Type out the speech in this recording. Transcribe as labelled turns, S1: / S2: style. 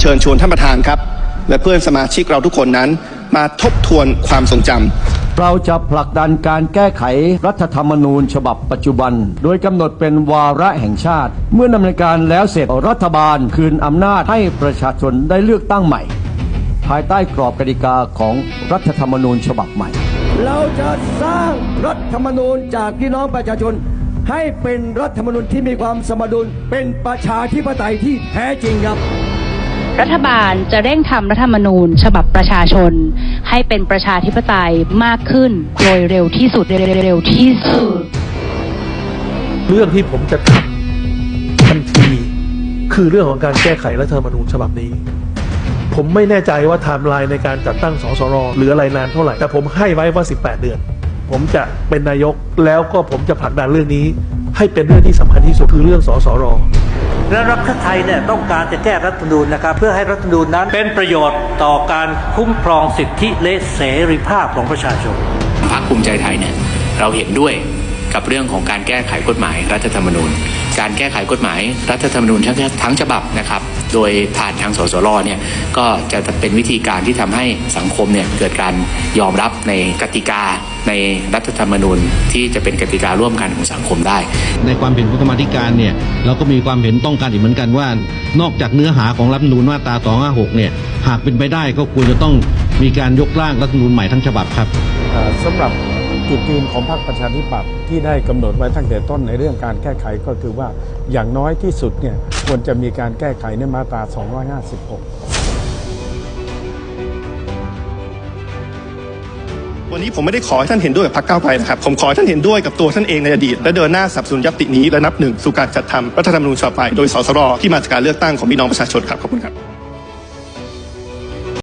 S1: เชิญชวนท่านประธานครับ และเพื่อนสมาชิกเราทุกคนนั้น มาทบทวนความทรงจำ
S2: เราจะผลักดันการแก้ไขรัฐธรรมนูญฉบับปัจจุบัน โดยกำหนดเป็นวาระแห่งชาติ เมื่อดำเนินการแล้วเสร็จรัฐบาลคืนอำนาจให้ประชาชนได้เลือกตั้งใหม่ ภายใต้กรอบกติกาของรัฐธรรมนูญฉบับใหม่ เราจะสร้างรัฐธรรมนูญจากพี่น้องประชาชน ให้เป็นรัฐธรรมนูญที่มีความสมดุลเป็นประชาธิปไตยที่แท้จริงครับ
S3: รัฐบาลจะเร่งทำรัฐธรรมนูญ ฉบับประชาชน ให้เป็นประชาธิปไตยมากขึ้นโดยเร็วที่สุดเร็วที่สุด
S4: เรื่องที่ผมจะทำทันที คือเรื่องของการแก้ไขรัฐธรรมนูญฉบับนี้ ผมไม่แน่ใจว่าไทม์ไลน์ในการจัดตั้งสสรหรืออะไรนานเท่าไหร่ แต่ผมให้ไว้ว่า 18 เดือน ผมจะเป็นนายกแล้วก็ผมจะผลักดันเรื่องนี้ ให้เป็นเรื่องที่สำคัญที่สุดคือเรื่องสสร
S5: และรัฐไทยเนี่ยต้องการจะแก้รัฐธรรมนูญนะครับเพื่อให้รัฐธรรมนูญนั้นเป็นประโยชน์ต่อการคุ้มครองสิทธิและเสรีภาพของประชาชน
S6: พรรคภูมิใจไทยเนี่ยเราเห็นด้วยกับเรื่องของการแก้ไขกฎหมายรัฐธรรมนูญ การแก้ไขกฎหมายรัฐธรรมนูญทั้งทั้งฉบับนะครับ โดยผ่านทางสสรเนี่ยก็จะเป็นวิธีการที่ทำให้สังคมเนี่ยเกิดการยอมรับในกติกาในรัฐธรรมนูญที่จะเป็นกติการ่วมกันของสังคมได้
S7: ในความเห็นของกรรมาธิการเนี่ยเราก็มีความเห็นต้องการอีกเหมือนกันว่า นอกจากเนื้อหาของรัฐธรรมนูญมาตรา 256 เนี่ยหากเป็นไปได้ก็ควรจะต้องมีการยกร่างรัฐธรรมนูญใหม่ทั้งฉบับครับ
S8: เอ่อสำหรับจุดยืนของพรรคประชาธิปัตย์ ที่ได้กำหนดไว้ตั้งแต่ต้นในเรื่องการแก้ไขก็คือว่าอย่างน้อยที่สุดเนี่ยควรจะมีการแก้ไขในมาตรา 256
S1: วันนี้ผมไม่ได้ขอให้ท่านเห็นด้วยกับพรรคก้าวไกลนะครับ ผมขอให้ท่านเห็นด้วยกับตัวท่านเองในอดีต และเดินหน้าสับสนุนยัตตินี้และนับหนึ่งสู่การจัดทำรัฐธรรมนูญฉบับใหม่โดยสสรที่มาจากการเลือกตั้งของพี่น้องประชาชนครับขอบคุณครับ